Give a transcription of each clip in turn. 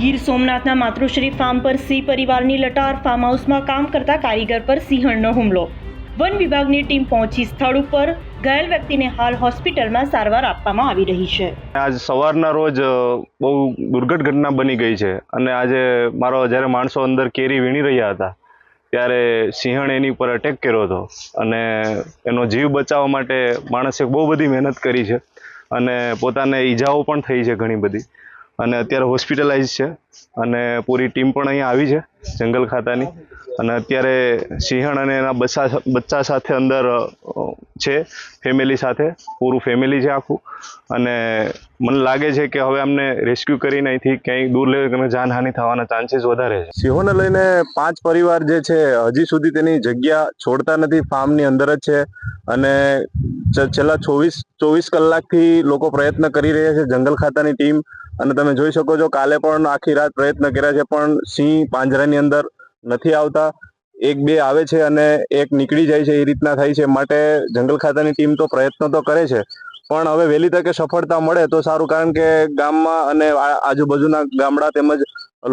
સોમનાથના માતૃશ્રી farm પર સિંહ પરિવારની લટાર farm હાઉસમાં કામ કરતા કારીગર પર સિંહણનો હુમલો. વન વિભાગની ટીમ પહોંચી સ્થળ ઉપર. ઘાયલ વ્યક્તિને હાલ હોસ્પિટલમાં સારવાર આપવામાં આવી રહી છે. આજ સવારના રોજ બહુ દુર્ઘટ ઘટના બની ગઈ છે અને આજે મારો, જ્યારે માણસો અંદર કેરી વીણી રહ્યા હતા, ત્યારે સિંહણ એની ઉપર અટેક કર્યો હતો અને એનો જીવ બચાવવા માટે માણસે બહુ બધી મહેનત કરી છે અને પોતાને ઈજાઓ પણ થઈ છે ઘણી બધી. અને અત્યારે હોસ્પિટલાઇઝ છે. અને પૂરી ટીમ પણ અહીંયા આવી છે, જંગલ ખાતાની. અને અત્યારે સિંહણ અને એના બચ્ચા બચ્ચા સાથે અંદર છે ફેમિલી સાથે, પૂરું ફેમિલી છે આખું. અને મને લાગે છે કે હવે અમને રેસ્ક્યુ કરીને અહીંથી ક્યાંય દૂર લઈ અને જાનહાનિ થવાના ચાન્સીસ વધારે છે. સિંહોને લઈને પાંચ પરિવાર જે છે, હજી સુધી તેની જગ્યા છોડતા નથી, ફાર્મની અંદર જ છે. અને છેલ્લા ચોવીસ ચોવીસ કલાકથી લોકો પ્રયત્ન કરી રહ્યા છે, જંગલ ખાતાની ટીમ. અને તમે જોઈ શકો છો, કાલે પણ આખી રાત પ્રયત્ન કર્યા છે, પણ સિંહ પાંજરાની અંદર નથી આવતા. એક બે આવે છે અને એક નીકળી જાય છે, એ રીતના થાય છે. માટે જંગલ ખાતાની ટીમ તો પ્રયત્ન તો કરે છે. પણ હવે વહેલી તકે સફળતા મળે તો સારું, કારણ કે ગામમાં અને આજુબાજુના ગામડા તેમજ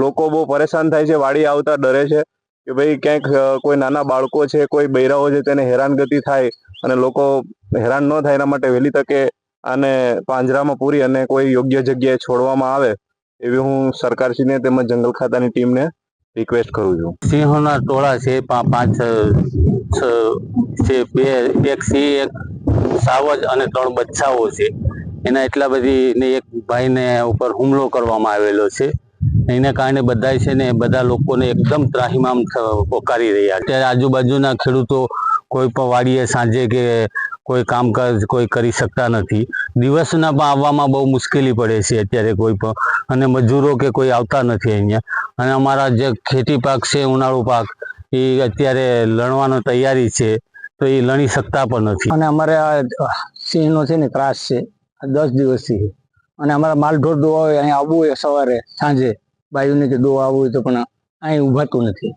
લોકો બહુ પરેશાન થાય છે, વાડી આવતા ડરે છે કે ભાઈ ક્યાંક કોઈ નાના બાળકો છે, કોઈ બૈરાઓ છે, તેને હેરાનગતિ થાય અને લોકો હેરાન ન થાય એના માટે વહેલી તકે આને પાંજરામાં પૂરી અને કોઈ યોગ્ય જગ્યાએ છોડવામાં આવે, એવી હું સરકારશ્રીને તેમજ જંગલ ખાતાની ટીમને રિક્વેસ્ટ કરું છું. સિંહોના ટોળા છે પાંચ, છ બે, એક સિંહ, એક સાવજ અને ત્રણ બચ્ચાઓ છે. એના એટલા બધી ને એક ભાઈને ઉપર હુમલો કરવામાં આવેલો છે. એને કારણે બધા છે ને બધા લોકોને એકદમ ત્રાહિમામ પોકારી રહ્યા અત્યારે આજુબાજુના ખેડૂતો કોઈ પણ વાડીએ સાંજે કે કોઈ કામકાજ કોઈ કરી શકતા નથી. દિવસના પણ આવવામાં બહુ મુશ્કેલી પડે છે અત્યારે કોઈ પણ. અને મજૂરો કે કોઈ આવતા નથી અહીંયા. અને અમારા જે ખેતી પાક છે, ઉનાળુ પાક, એ અત્યારે લણવાનો તૈયારી છે, તો એ લણી શકતા પણ નથી. અને અમારે આ સિંહનો છે ને ત્રાસ છે, દસ દિવસથી. અને અમારા માલઢોર દોવા હોય અહીંયા આવવું હોય સવારે, સાંજે. બાયુને કે દોવા આવવું હોય તો પણ અહીં ઉભાતું નથી.